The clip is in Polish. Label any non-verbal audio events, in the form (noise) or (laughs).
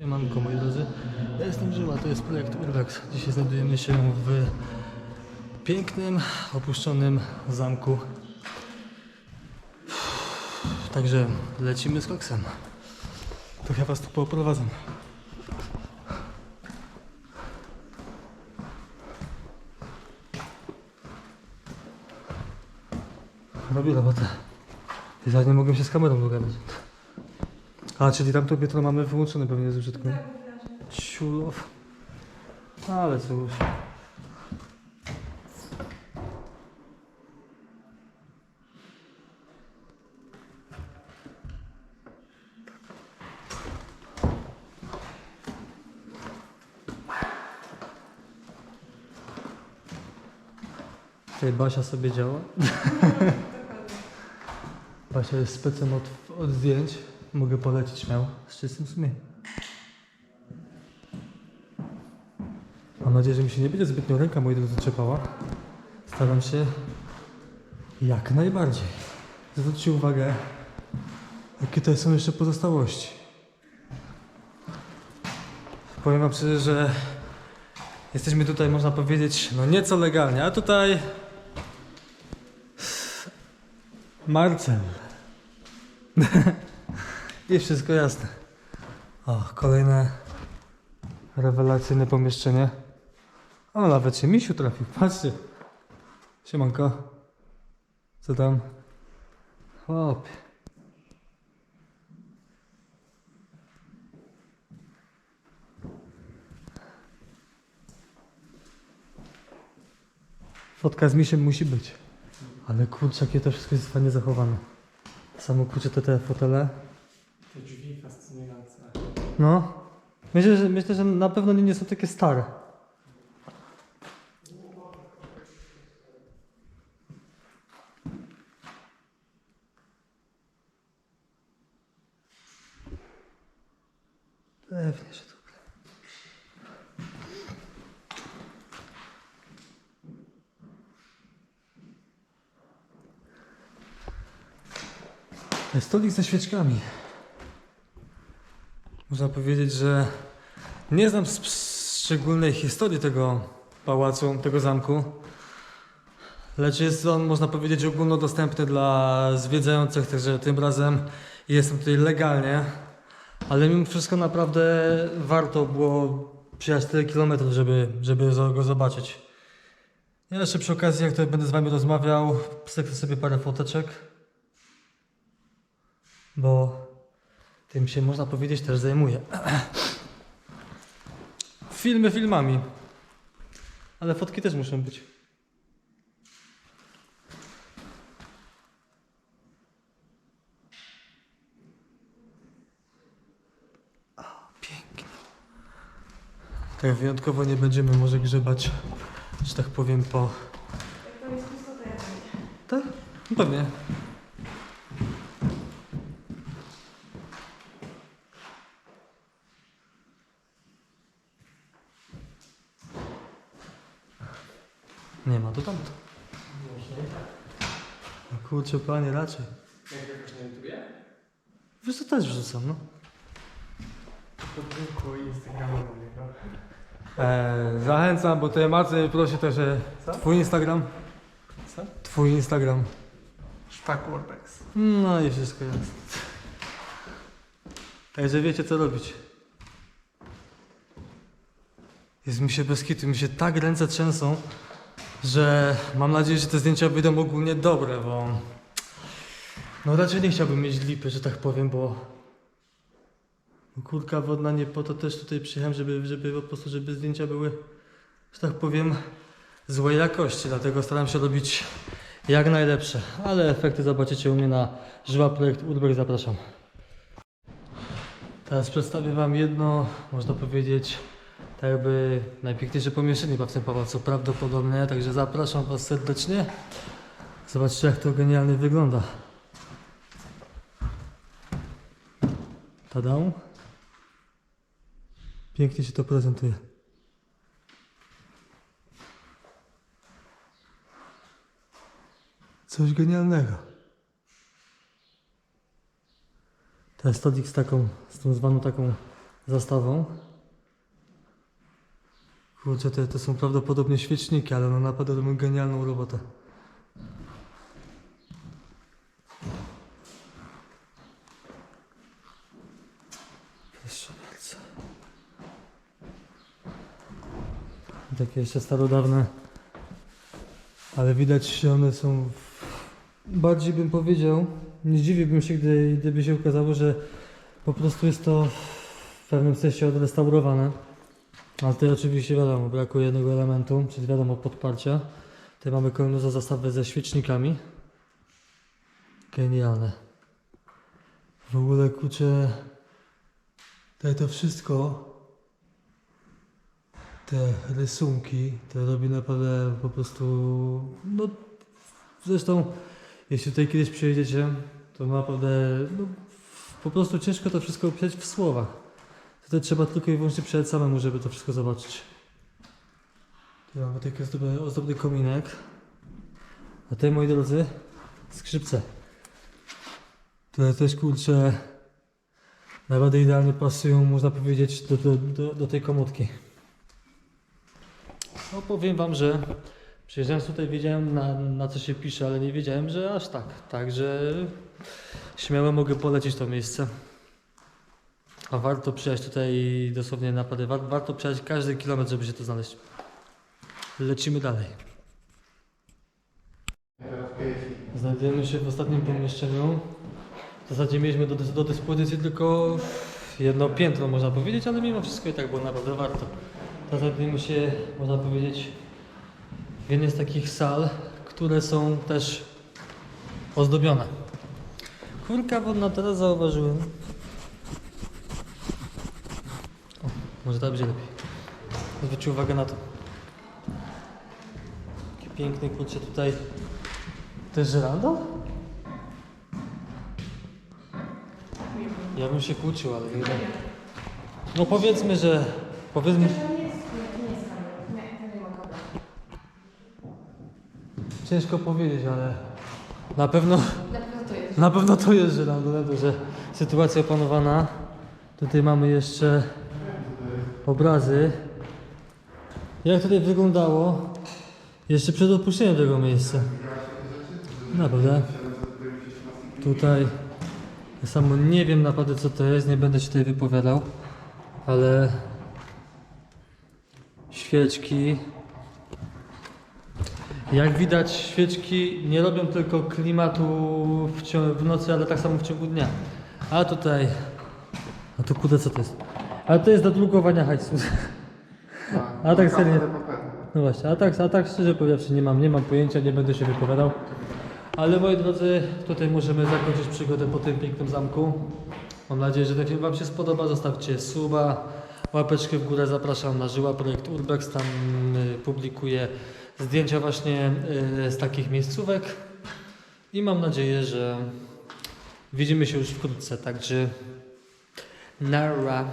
Siemanko moi drodzy, ja jestem Żyła, to jest projekt Urbex. Dzisiaj znajdujemy się w pięknym, opuszczonym zamku. Także lecimy z koksem. Ja was tu poprowadzę. Robię robotę. I zaraz nie mogłem się z kamerą dogadać. A, czyli tam to piętro mamy wyłączone pewnie z użytku. Ciulow. Ale cóż. Tutaj Basia sobie działa. Basia jest specem od, od zdjęć. Mogę polecić śmiało. Z czystym sumieniem. Mam nadzieję, że mi się nie będzie zbytnio ręka moi drodzy trzepała. Staram się jak najbardziej. Zwróćcie uwagę, jakie tutaj są jeszcze pozostałości. Powiem wam szczerze, że jesteśmy tutaj, można powiedzieć, no nieco legalnie, a tutaj Marcel. (laughs) I wszystko jasne. O, kolejne rewelacyjne pomieszczenie. O, nawet się misiu trafił. Patrzcie. Siemanko. Co tam? Chłopie. Fotka z misiem musi być. Ale kurczę, jakie to wszystko jest fajnie zachowane. Samo kurczę te, te fotele. Te drzwi fascynujące. No. Myślę, że, myślę, że na pewno nie, są takie stare. Pewnie, że to. Stolik ze świeczkami. Można powiedzieć, że nie znam szczególnej historii tego pałacu, tego zamku, lecz jest on, można powiedzieć, ogólnodostępny dla zwiedzających, także tym razem jestem tutaj legalnie, ale mimo wszystko naprawdę warto było przyjechać tyle kilometrów, żeby, żeby go zobaczyć. Ja jeszcze przy okazji, jak tutaj będę z Wami rozmawiał, pstryknę sobie parę foteczek, bo tym się można powiedzieć też zajmuję. Filmy filmami. Ale fotki też muszą być. O, pięknie. Tak wyjątkowo nie będziemy może grzebać, że tak powiem, po... Jak to jest pusto, to ja wiem. Tak? No pewnie. Nie ma to tamto. No kurczę, panie, raczej. Jak jakoś na YouTubie? Wiesz, to też wrzucam, no. Podwórku i Instagrama niego. Eee, zachęcam, bo te macy proszę też, że Co? twój Instagram. Co? Twój Instagram. Szpak Warbex. No i wszystko jest. Także wiecie co robić. Jest mi się bez kitu, mi się tak ręce trzęsą, że mam nadzieję, że te zdjęcia będą ogólnie dobre, bo no raczej nie chciałbym mieć lipy, że tak powiem, bo kurka wodna nie po to też tutaj przyjechałem, żeby, żeby po prostu, żeby zdjęcia były, że tak powiem, złej jakości, dlatego staram się robić jak najlepsze, ale efekty zobaczycie u mnie na Żyła Projekt Urbex, zapraszam. Teraz przedstawię Wam jedno, można powiedzieć, tak jakby najpiękniejsze pomieszczenie w tym pałacu, prawdopodobnie, także zapraszam Was serdecznie. Zobaczcie jak to genialnie wygląda. Tada. Pięknie się to prezentuje. Coś genialnego. Ten stolik z taką, z tą zwaną taką zastawą. Kurczę, to są prawdopodobnie świeczniki, ale no naprawdę robią genialną robotę. Proszę bardzo. Takie jeszcze starodawne, ale widać, że one są w- bardziej bym powiedział, nie zdziwiłbym się, gdy, gdyby się okazało, że po prostu jest to w pewnym sensie odrestaurowane. Ale tutaj oczywiście wiadomo, brakuje jednego elementu, czyli wiadomo podparcia. Tutaj mamy kolejną za zastawę ze świecznikami. Genialne. W ogóle kurczę, tutaj to wszystko, te rysunki, to robi naprawdę po prostu, no zresztą jeśli tutaj kiedyś przyjedziecie, to naprawdę no, po prostu ciężko to wszystko opisać w słowach. Tutaj trzeba tylko i wyłącznie przyjechać samemu, żeby to wszystko zobaczyć. Tu mamy taki ozdobny, ozdobny kominek. A tutaj, moi drodzy, skrzypce. Które też, kurczę, naprawdę idealnie pasują, można powiedzieć, do, do, do, do tej komórki. No powiem wam, że przyjeżdżając tutaj wiedziałem na, na co się pisze, ale nie wiedziałem, że aż tak. Także śmiało mogę polecić to miejsce. A warto przyjechać tutaj dosłownie na parę. War, warto przejechać każdy kilometr, żeby się tu znaleźć. Lecimy dalej. Znajdujemy się w ostatnim pomieszczeniu. W zasadzie mieliśmy do, do dyspozycji tylko jedno piętro, można powiedzieć, ale mimo wszystko i tak było naprawdę warto. Teraz znajdujemy się, można powiedzieć, w jednej z takich sal, które są też ozdobione. Kurka wodna teraz zauważyłem. O, może tak będzie lepiej. Zwróćcie uwagę na to. Jaki piękny kurczę tutaj. To jest żeranda? Ja bym się kłócił, ale nie wiem. No powiedzmy, że... Powiedzmy... To to. Ciężko powiedzieć, ale... Na pewno... Na pewno to jest. Na pewno to jest że sytuacja opanowana. Tutaj mamy jeszcze obrazy. Jak tutaj wyglądało jeszcze przed opuszczeniem tego miejsca. Naprawdę. Tutaj ja samo nie wiem naprawdę co to jest, nie będę się tutaj wypowiadał, ale świeczki. Jak widać, świeczki nie robią tylko klimatu w, w nocy, ale tak samo w ciągu dnia. A tutaj. A to kurde, co to jest? Ale to jest do drukowania hajsu. A tak serio. No właśnie, a tak, a tak szczerze powiedziawszy nie mam, nie mam pojęcia, nie będę się wypowiadał. Ale moi drodzy, tutaj możemy zakończyć przygodę po tym pięknym zamku. Mam nadzieję, że ten film Wam się spodoba. Zostawcie suba, łapeczkę w górę. Zapraszam na Żyła Projekt Urbex. Tam y, publikuję zdjęcia właśnie y, z takich miejscówek. I mam nadzieję, że widzimy się już wkrótce. Także nara.